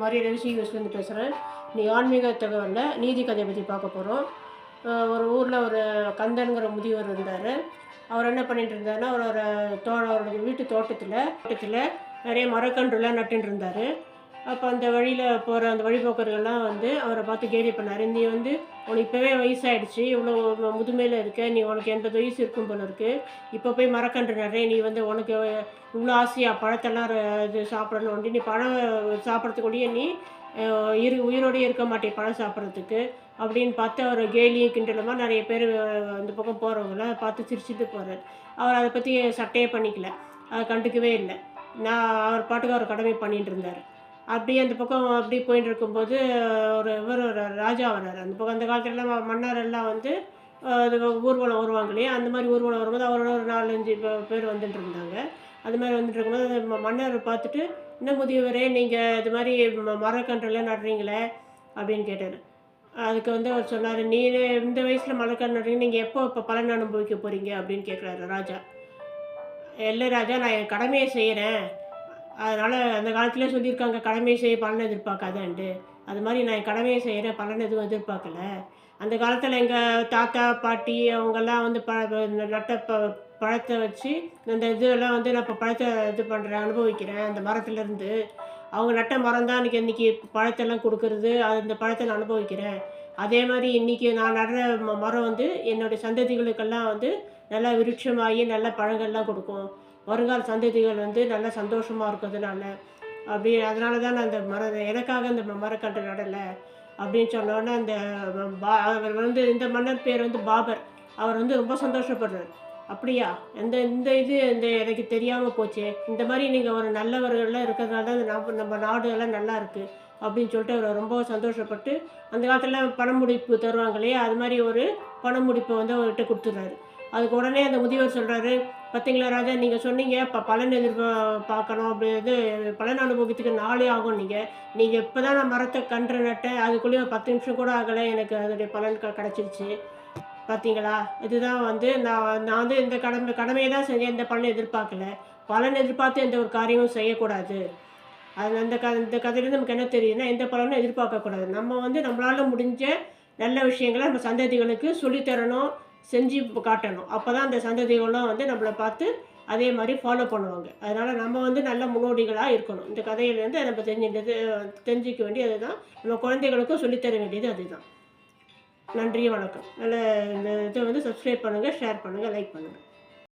மாதிரி ரவிசி யூஸ்லேருந்து பேசுகிறேன் நீ ஆன்மீக தகவலில் நீதி கதையை பற்றி பார்க்க போகிறோம் ஒரு ஊரில் ஒரு கந்தனுங்கிற முதியவர் இருந்தார். அவர் என்ன பண்ணிட்டு இருந்தாருன்னா அவரோட தோ அவருடைய வீட்டு தோட்டத்தில் தோட்டத்தில் நிறைய மரக்கன்றுலாம் நட்டுட்டு இருந்தார். அப்போ அந்த வழியில் போகிற அந்த வழிபோக்கர்கள்லாம் வந்து அவரை பார்த்து கேலி பண்ணார். நீ வந்து உனக்கு இப்போவே வயசாயிடுச்சு இவ்வளோ முதுமையில் இருக்க நீ உனக்கு எண்பது வயசு இருக்கும் போல இருக்கு. இப்போ போய் மரக்கன்று நிறைய நீ வந்து உனக்கு இவ்வளோ ஆசையாக பழத்தெல்லாம் இது சாப்பிடணும் வந்து நீ பழம் சாப்பிட்றதுக்குள்ளேயே நீ இரு உயிரோடய இருக்க மாட்டே பழம் சாப்பிட்றதுக்கு அப்படின்னு பார்த்து அவர் கேலியும் கிண்டலுமா நிறைய பேர் அந்த பக்கம் போகிறவங்களாம் பார்த்து சிரிச்சுட்டு போகிறார் அவர் அதை பற்றி சட்டையே பண்ணிக்கல. அதை கண்டுக்கவே இல்லை. நான் அவர் பாட்டுக்கு அவர் கடமை பண்ணிகிட்டு இருந்தார். அப்படியே அந்த பக்கம் அப்படி போயிட்டு இருக்கும்போது ஒரு இவர் ஒரு ராஜா வர்றார். அந்த பக்கம் அந்த காலத்துலலாம் மன்னர் எல்லாம் வந்து அது ஊர்வலம் வருவாங்க இல்லையா? அந்த மாதிரி ஊர்வலம் வரும்போது அவரோட ஒரு நாலஞ்சு பேர் வந்துட்டு இருந்தாங்க. அது மாதிரி வந்துட்டு இருக்கும்போது அந்த மன்னர் பார்த்துட்டு என்ன முதியவரே நீங்கள் இது மாதிரி ம- மரக்கன்றுலாம் நடுறீங்களே? அப்படின்னு கேட்டார். அதுக்கு வந்து அவர் சொன்னார் நீ இந்த வயசில் மரக்கன்று நடுறீங்க நீங்கள் எப்போ இப்போ பலன் அனுபவிக்க போகிறீங்க அப்படின்னு கேட்குறாரு ராஜா. இல்லை ராஜா நான் என் கடமையை செய்கிறேன் அதனால் அந்த காலத்திலே சொல்லியிருக்காங்க கடமை செய்ய பலன் எதிர்பார்க்காதேன்ட்டு. அது மாதிரி நான் கடமையை செய்கிறேன் பலன் எதுவும் எதிர்பார்க்கல. அந்த காலத்தில் எங்கள் தாத்தா பாட்டி அவங்கெல்லாம் வந்து ப நட்ட ப பழத்தை வச்சு இந்த இதெல்லாம் வந்து நான் இப்போ பழத்தை இது பண்ணுறேன் அனுபவிக்கிறேன். அந்த மரத்துலேருந்து அவங்க நட்ட மரம் தான் எனக்கு இன்றைக்கி பழத்தெல்லாம் கொடுக்கறது. அது இந்த பழத்தை நான் அனுபவிக்கிறேன். அதே மாதிரி இன்றைக்கி நான் நடுற ம- மரம் வந்து என்னுடைய சந்ததிகளுக்கெல்லாம் வந்து நல்லா விருட்சமாகி நல்ல பழங்கள்லாம் கொடுக்கும். வருங்கால சந்ததிகள் வந்து நல்லா சந்தோஷமாக இருக்கிறதுனால அப்படி அதனால தான் நான் அந்த மர எனக்காக அந்த மரக்கன்று நடலை அப்படின்னு சொன்னோன்னே அந்த பா அவர் வந்து இந்த மன்னர் பேர் வந்து பாபர். அவர் வந்து ரொம்ப சந்தோஷப்படுறார். அப்படியா? இந்த இந்த இது இந்த எனக்கு தெரியாமல் போச்சே. இந்த மாதிரி நீங்கள் ஒரு நல்லவர்கள்லாம் இருக்கிறதுனால தான் நம்ம நம்ம நாடு எல்லாம் நல்லா இருக்குது அப்படின்னு சொல்லிட்டு அவர் ரொம்ப சந்தோஷப்பட்டு அந்த காலத்தில் பணமுடிப்பு தருவாங்க இல்லையா? அது மாதிரி ஒரு பணமுடிப்பை வந்து அவர்கிட்ட கொடுத்துட்றாரு அதுக்கு உடனே அந்த முதியவர் சொல்கிறாரு பார்த்தீங்களா ராஜா நீங்கள் சொன்னீங்க இப்போ பலன் எதிர்பா பார்க்கணும் அப்படி இது பலன் அனுபவத்துக்கு நாளே ஆகும் நீங்கள் நீங்கள் இப்போ தான் நான் மரத்தை கன்று நட்டேன் அதுக்குள்ளேயே ஒரு பத்து நிமிஷம் கூட ஆகலை எனக்கு அதனுடைய பலன் க கிடச்சிருச்சு. பார்த்தீங்களா இதுதான் வந்து நான் நான் வந்து இந்த கடமை கடமையை தான் செஞ்சேன் இந்த பலனை எதிர்பார்க்கல. பலன் எதிர்பார்த்து எந்த ஒரு காரியமும் செய்யக்கூடாது. அது அந்த க இந்த கதையிலேருந்து நமக்கு என்ன தெரியுதுன்னா எந்த பலனும் எதிர்பார்க்கக்கூடாது. நம்ம வந்து நம்மளால் முடிஞ்ச நல்ல விஷயங்களை நம்ம சந்ததிகளுக்கு சொல்லித்தரணும் செஞ்சு காட்டணும். அப்போ தான் அந்த சந்ததிகளும் வந்து நம்மளை பார்த்து அதே மாதிரி ஃபாலோ பண்ணுவாங்க. அதனால் நம்ம வந்து நல்ல முன்னோடிகளாக இருக்கணும். இந்த கதையிலேருந்து நம்ம தெரிஞ்சின்றது தெரிஞ்சிக்க வேண்டியது அதுதான். நம்ம குழந்தைகளுக்கும் சொல்லித்தர வேண்டியது அதுதான். நன்றி வணக்கம். நல்ல இந்த இதை வந்து சப்ஸ்கிரைப் பண்ணுங்கள் ஷேர் பண்ணுங்கள் லைக் பண்ணுங்கள்